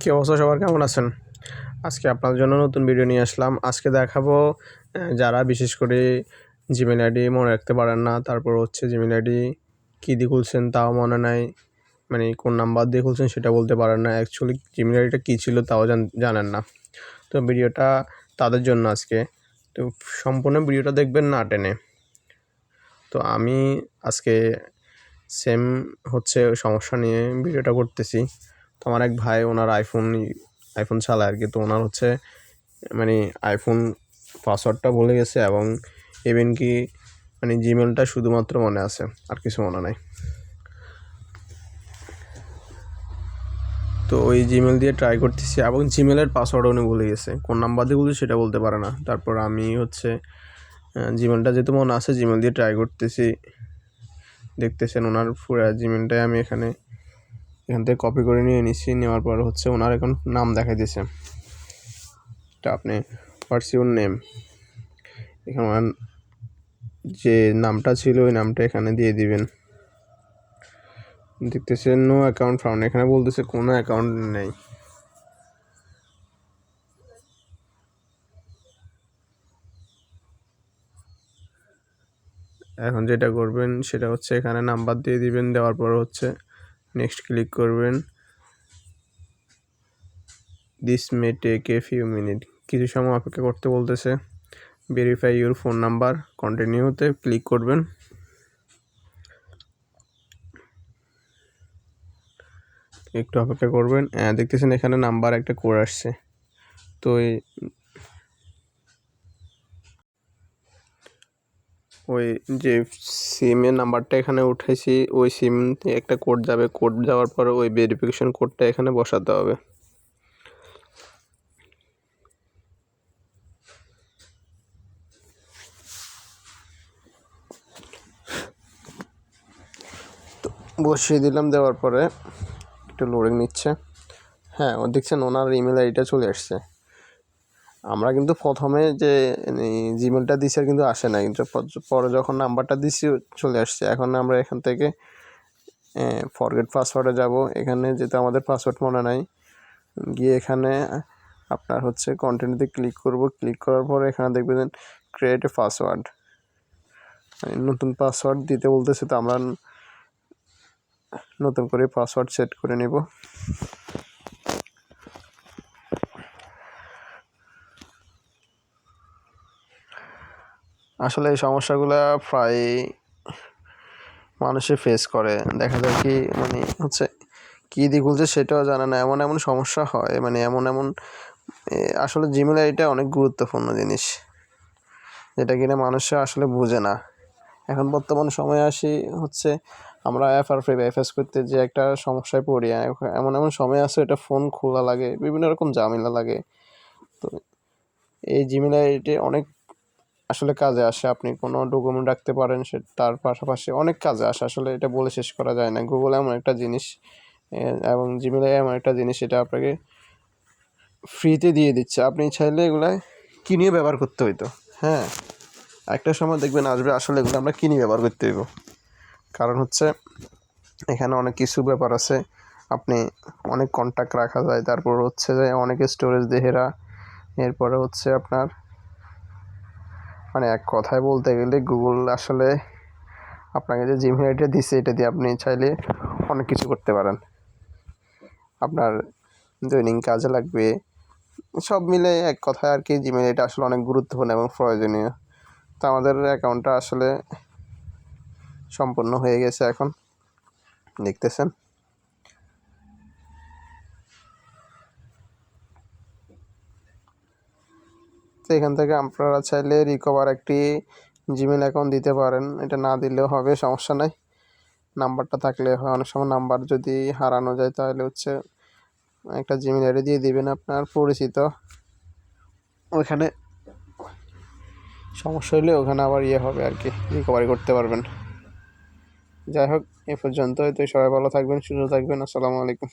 কি অবস্থা? সবার কেমন আছেন? আজকে আপনার জন্য নতুন ভিডিও নিয়ে আসলাম। আজকে দেখাবো যারা বিশেষ করে জিমেল আইডি মনে রাখতে পারেন না, তারপর হচ্ছে জিমেল আইডি কী দিয়ে খুলছেন তাও মনে নাই মানে কোন নাম্বার দিয়ে খুলছেন সেটা বলতে পারেন না। অ্যাকচুয়ালি জিমেল আইডিটা কী ছিল তাও জান- জানেন না। তো ভিডিওটা তাদের জন্য আজকে। তো সম্পূর্ণ ভিডিওটা দেখবেন না টেনে। তো আমি আজকে সেম হচ্ছে সমস্যা নিয়ে ভিডিওটা করতেছি। তো আমার এক ভাই, ওনার আইফোন আইফোন চালায় আর কি। তো ওনার হচ্ছে মানে আইফোন পাসওয়ার্ডটা ভুলে গেছে এবং ইভেন কি মানে জিমেলটা শুধুমাত্র মনে আছে, আর কিছু মনে নাই। তো ওই জিমেল দিয়ে ট্রাই করতেছি এবং জিমেলের পাসওয়ার্ড উনি ভুলে গেছে। কোন নাম্বার দিয়ে বলছে সেটা বলতে পারে না। তারপর আমি হচ্ছে জিমেলটা যেহেতু মনে আছে জিমেল দিয়ে ট্রাই করতেছি। দেখতেছেন ওনার পুরো জিমেলটাই আমি এখানে এখান থেকে কপি করে নিয়ে নিচ্ছি, নেওয়ার পর হচ্ছে ওনার এখন নাম দেখা দিয়েছে এটা আপনি হোয়াটস ইউর নেম এখানে যে নামটা ছিল, ওই নামটা এখানে দিয়ে দিবেন। দেখতেছেন নো অ্যাকাউন্ট ফাউন্ড এখানে বলতেছে কোনো অ্যাকাউন্ট নেই। এখন যেটা করবেন, সেটা হচ্ছে এখানে নাম্বার দিয়ে দিবেন। দেওয়ার পর হচ্ছে নেক্সট ক্লিক করবেন। This may take a few minute কিছু সময় অপেক্ষা করতে বলতেছে। ভেরিফাই ইউর ফোন নাম্বার কন্টিনিউতে ক্লিক করবেন। একটু অপেক্ষা করবেন। দেখতেছেন এখানে নাম্বার একটা কোড আসছে। তো ওই যে সিমের নাম্বারটা এখানে উঠেছি ওই সিম একটা কোড যাবে। কোড যাওয়ার পরে ওই ভেরিফিকেশন কোডটা এখানে বসাতে হবে। বসিয়ে দিলাম, দেওয়ার পরে একটু লোডিং নিচ্ছে। হ্যাঁ ও দেখছেন ওনার ইমেল আইডিটা চলে আসছে। আমরা কিন্তু প্রথমে যে জিমেলটা দিছি আর কিন্তু আসে না কিন্তু পরে যখন নাম্বারটা দিছি, চলে আসছে। এখন আমরা এখান থেকে ফরগেট পাসওয়ার্ডে যাব। এখানে যেহেতু আমাদের পাসওয়ার্ড মনে নাই, গিয়ে এখানে আপনার হচ্ছে কন্টিনিউতে ক্লিক করব। ক্লিক করার পর এখানে দেখবেন ক্রিয়েট এ পাসওয়ার্ড নতুন পাসওয়ার্ড দিতে বলতেছে, তো আমরা নতুন করে পাসওয়ার্ড সেট করে নেব। আসলে এই সমস্যাগুলো প্রায় মানুষে ফেস করে। দেখা যায় কি মানে হচ্ছে কী দিয়ে খুলছে সেটাও জানে না। এমন এমন সমস্যা হয় মানে এমন এমন আসলে জিমেল আইডিটা অনেক গুরুত্বপূর্ণ জিনিস, যেটা কিনা মানুষে আসলে বুঝে না। এখন বর্তমান সময়ে আসি, হচ্ছে আমরা এফ আর ফ্রি এফএস করতে যে একটা সমস্যায় পড়ি এমন এমন সময় আছে এটা ফোন খোলা লাগে, বিভিন্ন রকম ঝামেলা লাগে। তো এই জিমেল আইডি অনেক আসলে কাজে আসে, আপনি কোনো ডকুমেন্ট রাখতে পারেন, সে তার পাশাপাশি অনেক কাজে আসে। আসলে এটা বলে শেষ করা যায় না। গুগল এমন একটা জিনিস এবং জিমেল এমন একটা জিনিস, এটা আপনাকে ফ্রিতে দিয়ে দিচ্ছে। আপনি চাইলে এগুলা কিনিয়ে ব্যবহার করতে হইতো। হ্যাঁ একটা সময় দেখবেন আসবে, আসলে এগুলো আমরা কিনে ব্যবহার করতে হইব। কারণ হচ্ছে, এখানে অনেক কিছু ব্যাপার আছে। আপনি অনেক কন্ট্যাক্ট রাখা যায়, তারপর হচ্ছে যে অনেক স্টোরেজ দেহেরা, এরপরে হচ্ছে আপনার মানে এক কথায় বলতে গেলে গুগল আসলে আপনাকে যে জিমেল আইডিটা দিচ্ছে এটা দিয়ে আপনি চাইলে অনেক কিছু করতে পারেন। আপনার দৈনিক কাজে লাগবে, সব মিলে এক কথায় আর কি জিমেল এটা আসলে অনেক গুরুত্বপূর্ণ এবং প্রয়োজনীয়। তো আমাদের অ্যাকাউন্টটা আসলে সম্পূর্ণ হয়ে গেছে এখন। দেখতেছেন? তো এখান থেকে আপনারা চাইলে রিকভার একটি জিমেল অ্যাকাউন্ট দিতে পারেন। এটা না দিলেও হবে, সমস্যা নাই। নাম্বারটা থাকলে হয়। অনেক সময় নাম্বার যদি হারানো যায়, তাহলে হচ্ছে একটা জিমেল আইডি দিয়ে দিবেন আপনার পরিচিত। ওইখানে সমস্যা হলে ওখানে আবার ইয়ে হবে আর কি রিকভারি করতে পারবেন। যাই হোক, এ পর্যন্ত তো সবাই ভালো থাকবেন, সুস্থ থাকবেন। আসসালামু আলাইকুম।